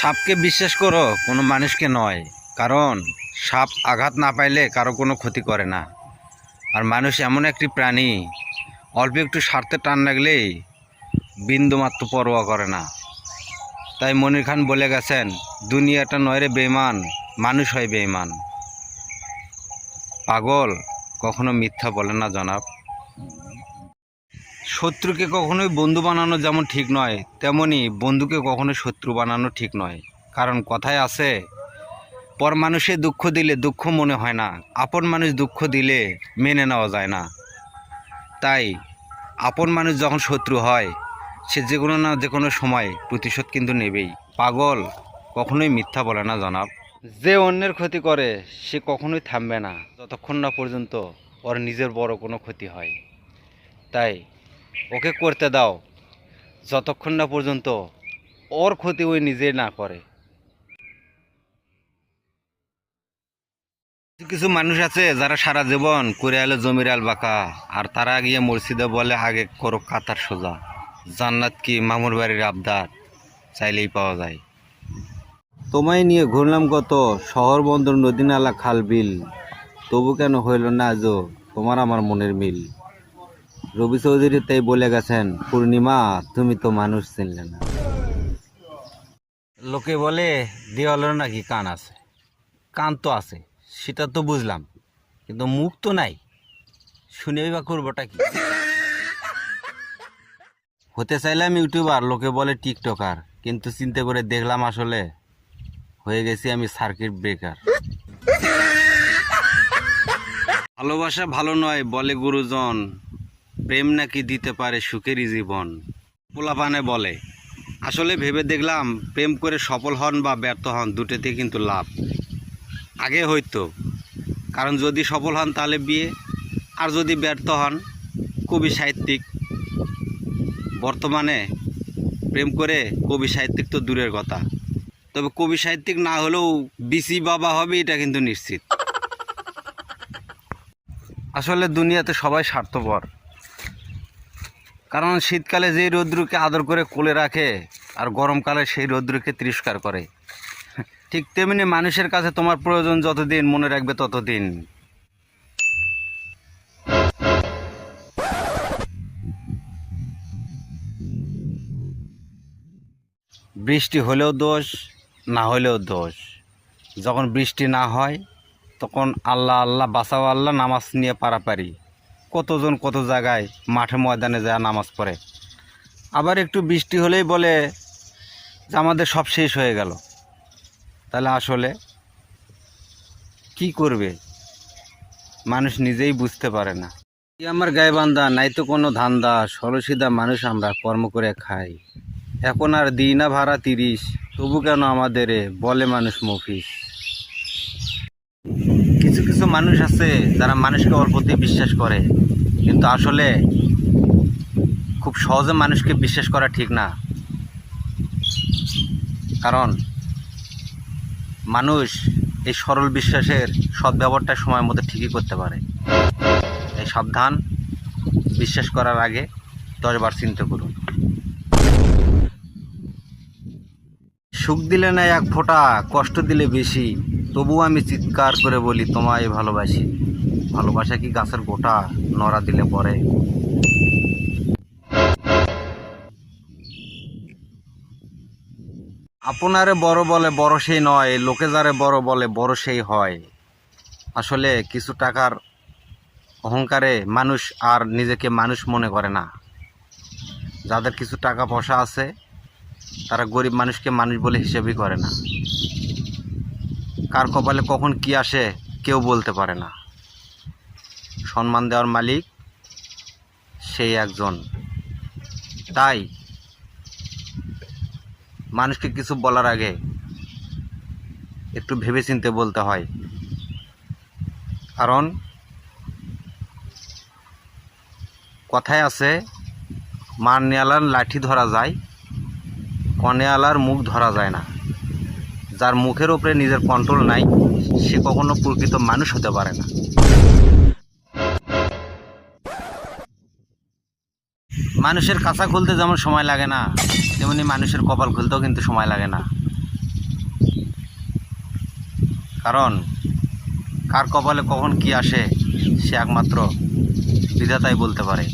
সাপকে বিশ্বাস করো, কোনো মানুষকে নয়। কারণ, সাপ আঘাত না পাইলে কারও কোনো ক্ষতি করে না। আর মানুষ এমন একটি প্রাণী, অল্প একটু স্বার্থে টান লাগলেই বিন্দুমাত্র পরোয়া করে না। তাই মনির খান বলে গেছেন, দুনিয়াটা নয় রে বেমান মানুষ হয় বেইমান পাগল কখনো মিথ্যা বলে না জনাব। শত্রুকে কখনোই বন্ধু বানানো যেমন ঠিক নয়, তেমনি বন্ধুকে কখনো শত্রু বানানো ঠিক নয়। কারণ কথায় আছে, পর মানুষে দুঃখ দিলে দুঃখ মনে হয় না, আপন মানুষ দুঃখ দিলে মেনে নেওয়া যায় না। তাই, আপন মানুষ যখন শত্রু হয়, সে যে কোনো না যে কোনো সময় প্রতিশোধ কিন্তু নেবেই। পাগল কখনোই মিথ্যা বলে না, জনাব। যে অন্যের ক্ষতি করে, সে কখনোই থামবে না। যতক্ষণ না পর্যন্ত ওর নিজের বড় কোনো ক্ষতি হয়। তাই ওকে করতে দাও। যতক্ষণ না পর্যন্ত ওর ক্ষতি ওই নিজে না করে। কিছু মানুষ আছে যারা সারা জীবন করে জমির আল বাঁকা, আর তারা গিয়ে মসজিদে বলে, আগে করো কাতার সোজা। জান্নাত কি মামুর বাড়ির আবদার? চাইলেই পাওয়া যায়। তোমায় নিয়ে ঘুরলাম কত শহর বন্দর নদী নালা খাল, বিল। তবু কেন হইল না আজও? তোমার আমার মনের মিল। রবি চৌধুরী তাই বলে গেছেন, পূর্ণিমা, তুমি তো মানুষ চিনলে না। লোকে বলে, দেওয়ালের নাকি কান আছে? কান তো আছে, সেটা তো বুঝলাম, কিন্তু মুখ তো নাই। শুনেই বা করবোটা কি? হতে চাইলাম ইউটিউবার, লোকে বলে টিকটকার, কিন্তু চিন্তা করে দেখলাম আসলে হয়ে গেছি আমি সার্কিট ব্রেকার ভালোবাসা ভালো নয়, বলে গুরুজন। প্রেম নাকি দিতে পারে সুখেরই জীবন? পোলাপানে বলে, আসলে ভেবে দেখলাম প্রেম করে সফল হন বা ব্যর্থ হন দুটোতে কিন্তু লাভ। আগে হয়তো কারণ যদি সফল হন তাহলে বিয়ে, আর যদি ব্যর্থ হন, কবি সাহিত্যিক। বর্তমানে প্রেম করে কবি সাহিত্যিক তো দূরের কথা, তবে কবি সাহিত্যিক না হলেও বিসি বাবা হবে এটা কিন্তু নিশ্চিত। আসলে দুনিয়াতে সবাই স্বার্থপর। কারণ শীতকালে যে রৌদ্রকে আদর করে কোলে রাখে আর গরমকালে সেই রৌদ্রকে তিরস্কার করে। ঠিক তেমনি মানুষের কাছে তোমার প্রয়োজন যতদিন মনে রাখবে ততদিন। বৃষ্টি হলেও দোষ, না হলেও দোষ। যখন বৃষ্টি না হয়, তখন আল্লাহ আল্লাহ বাঁচাও আল্লাহ, নামাজ নিয়ে পারাপারি। কতজন কত জায়গায় মাঠে ময়দানে যায় নামাজ পড়ে। আবার একটু বৃষ্টি হলেই বলে যে আমাদের সব শেষ হয়ে গেল। তাহলে আসলে কি করবে? মানুষ নিজেই বুঝতে পারে না। আমার গায়ে বান্ধা নাই তো কোনো ধান্দা, সরসিদা মানুষ আমরা কর্ম করে খাই। এখন আর দিই না ভাড়া তিরিশ, তবু কেন আমাদের বলে মানুষ মফিস? মানুষ আছে যারা মানুষকে অল্পতে বিশ্বাস করে, কিন্তু আসলে খুব সহজে মানুষকে বিশ্বাস করা ঠিক না। কারণ মানুষ এই সরল বিশ্বাসের সদ্ব্যবহারটা সময় মতো ঠিকই করতে পারে। এই সাবধান বিশ্বাস করার আগে দশবার চিন্তা করুন। সুখ দিলে না এক ফোঁটা, কষ্ট দিলে বেশি। তবু আমি চিৎকার করে বলি, তোমায় ভালোবাসি। ভালোবাসা কি গাছের গোটা? নড়া দিলে পরে। আপনারে বড় বলে বড় সেই নয়, লোকে যারে বড় বলে বড় সেই হয়। আসলে কিছু টাকার অহংকারে মানুষ আর নিজেকে মানুষ মনে করে না। যাদের কিছু টাকা পয়সা আছে, তারা গরিব মানুষকে মানুষ বলে হিসেবই করে না। কার কপালে কখন কি আসে কেউ বলতে পারে না। সম্মান দেওয়ার মালিক সেই একজন। তাই মানুষকে কিছু বলার আগে একটু ভেবেচিন্তে বলতে হয়। কারণ কথায় আছে, মার নেয়ালার লাঠি ধরা যায় কনেয়ালার মুখ ধরা যায় না। যার মুখের ওপরে নিজের কন্ট্রোল নাই, সে কখনো প্রকৃত মানুষ হতে পারে না। মানুষের কাঁচা খুলতে যেমন সময় লাগে না, তেমনি মানুষের কপাল খুলতেও কিন্তু সময় লাগে না। কারণ, কার কপালে কখন কি আসে, সে একমাত্র বিধাতাই বলতে পারে।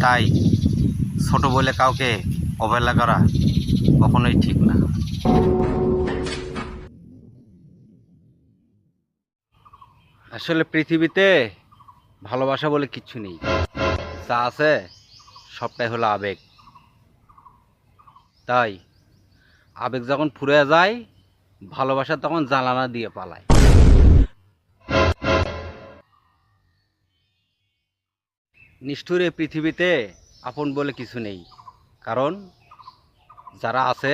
তাই, ছোট বলে কাউকে অবহেলা করা কখনোই ঠিক না। আসলে পৃথিবীতে ভালোবাসা বলে কিচ্ছু নেই। যা আছে সবটাই হলো আবেগ। তাই আবেগ যখন ফুরে যায়, ভালোবাসা তখন জ্বালানা দিয়ে পালায়। নিষ্ঠুর পৃথিবীতে আপন বলে কিছু নেই। কারণ যারা আছে,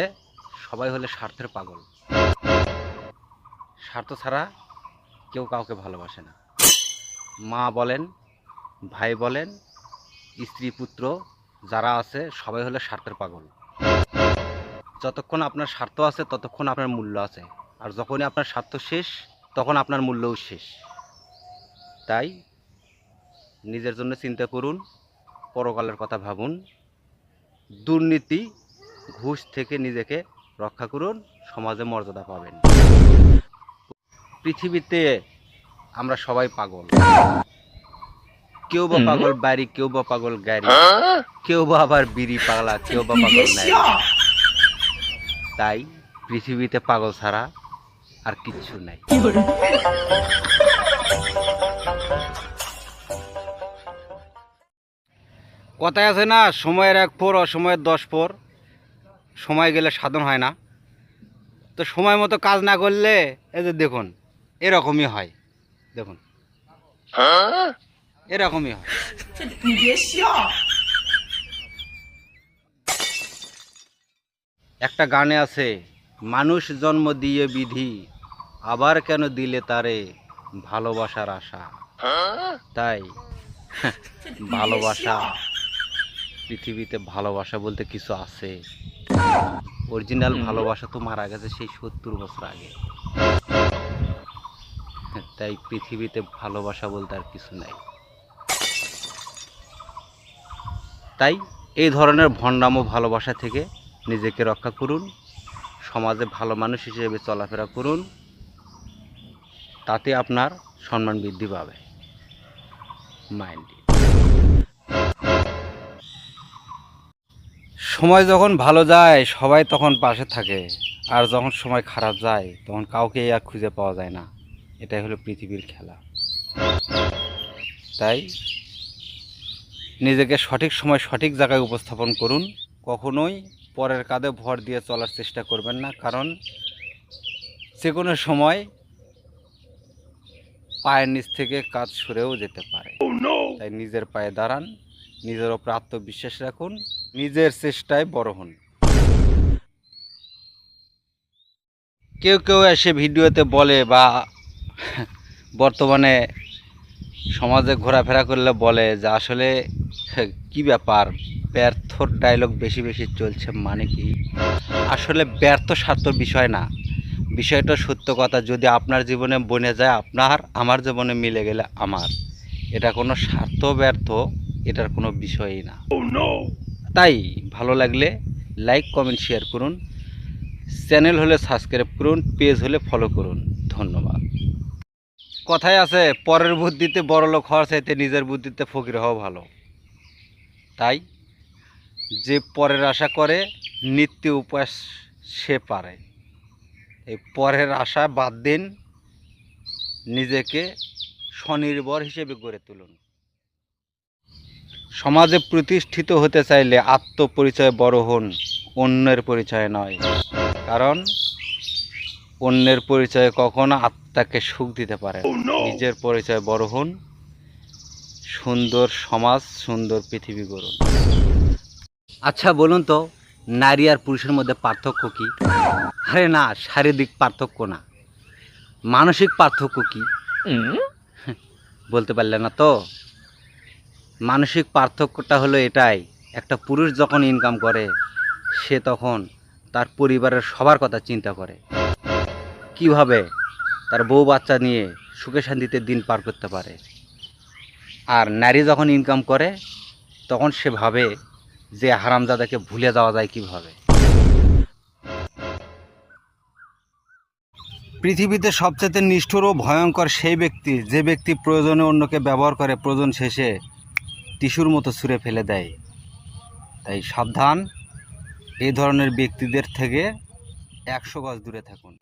সবাই হলে স্বার্থের পাগল। স্বার্থ ছাড়া কেউ কাউকে ভালোবাসে না। মা বলেন, ভাই বলেন, স্ত্রী, পুত্র, যারা আছে, সবাই হলে স্বার্থের পাগল। যতক্ষণ আপনার স্বার্থ আছে, ততক্ষণ আপনার মূল্য আছে। আর যখনই আপনার স্বার্থ শেষ, তখন আপনার মূল্যও শেষ। তাই নিজের জন্য চিন্তা করুন, পরকালের কথা ভাবুন। দুর্নীতি, ঘুষ থেকে নিজেকে রক্ষা করুন, সমাজে মর্যাদা পাবেন। পৃথিবীতে আমরা সবাই পাগল। কেউ বা পাগল বাড়ি কেউ বা পাগল গাড়ি কেউ বা আবার বিড়ি পাগলা কেউ বা পাগল নাই তাই পৃথিবীতে পাগল ছাড়া আর কিচ্ছু নাই। কথায় আছে না সময়ের এক পর অসময়ের দশ পর সময় গেলে সাধন হয় না। তো সময় মতো কাজ না করলে এই যে দেখুন এরকমই হয়। দেখুন। এরকমই হয়। একটা গানে আছে, মানুষ জন্ম দিয়ে বিধি, আবার কেন দিলে তারে ভালোবাসার আশা? তাই, ভালোবাসা, পৃথিবীতে ভালোবাসা বলতে কিছু আছে। অরিজিনাল ভালোবাসা তো মারা গেছে সেই সত্তর বছর আগে। তাই পৃথিবীতে ভালোবাসা বলতে আর কিছু নাই। তাই এই ধরনের ভণ্ডাম ভালোবাসা থেকে নিজেকে রক্ষা করুন, সমাজে ভালো মানুষ হিসেবে চলাফেরা করুন, তাতে আপনার সম্মান বৃদ্ধি পাবে। মাইন্ড। সময় যখন ভালো যায়, সবাই তখন পাশে থাকে, আর যখন সময় খারাপ যায়, তখন কাউকে আর খুঁজে পাওয়া যায় না। এটাই হলো পৃথিবীর খেলা। তাই নিজেকে সঠিক সময় সঠিক জায়গায় উপস্থাপন করুন কখনোই পরের কাঁধে ভর দিয়ে চলার চেষ্টা করবেন না কারণ যে কোনো সময় পায়ের নিচ থেকে কাজ সরেও যেতে পারে। তাই নিজের পায়ে দাঁড়ান নিজের ওপর আত্মবিশ্বাস রাখুন নিজের চেষ্টায় বড় হন। কেউ কেউ এসে ভিডিওতে বলে বা বর্তমানে সমাজে ঘোরাফেরা করলে বলে যে আসলে কি ব্যাপার? ব্যর্থর ডায়লগ বেশি বেশি চলছে মানে কি? আসলে ব্যর্থ স্বার্থ বিষয় না। বিষয়টা সত্য কথা যদি আপনার জীবনে বনে যায় আপনার আমার জীবনে মিলে গেলে আমার। এটা কোনো স্বার্থ ব্যর্থ এটার কোনো বিষয়ই না। তাই ভালো লাগলে লাইক কমেন্ট শেয়ার করুন। চ্যানেল হলে সাবস্ক্রাইব করুন পেজ হলে ফলো করুন। ধন্যবাদ। কথায় আছে, পরের বুদ্ধিতে বড় লোক হওয়ার চাইতে নিজের বুদ্ধিতে ফকির হওয়া ভালো। তাই যে পরের আশা করে, নিত্য উপাস সে পারে। এই পরের আশা বাদ দিন, নিজেকে স্বনির্ভর হিসেবে গড়ে তুলুন। সমাজে প্রতিষ্ঠিত হতে চাইলে আত্মপরিচয় বড় হন, অন্যের পরিচয় নয়। কারণ অন্যের পরিচয় কখনো আত্মাকে সুখ দিতে পারে নিজের পরিচয় বড় হন। সুন্দর সমাজ সুন্দর পৃথিবী গড়ুন। আচ্ছা বলুন তো নারী আর পুরুষের মধ্যে পার্থক্য কি? আরে না শারীরিক পার্থক্য না। মানসিক পার্থক্য কি? বলতে পারলে না তো? মানসিক পার্থক্যটা হলো এটাই একটা পুরুষ যখন ইনকাম করে সে তখন তার পরিবারের সবার কথা চিন্তা করে। কীভাবে তার বউ বাচ্চা নিয়ে সুখে শান্তিতে দিন পার করতে পারে? আর নারী যখন ইনকাম করে, তখন সে ভাবে যে হারামজাদাকে ভুলে যাওয়া যায় কীভাবে? পৃথিবীতে সবচেয়ে নিষ্ঠুর ও ভয়ঙ্কর সেই ব্যক্তি, যে ব্যক্তি প্রয়োজনে অন্যকে ব্যবহার করে, প্রয়োজন শেষে টিস্যুর মতো ছুঁড়ে ফেলে দেয়। তাই সাবধান এই ধরনের ব্যক্তিদের থেকে একশো গজ দূরে থাকুন।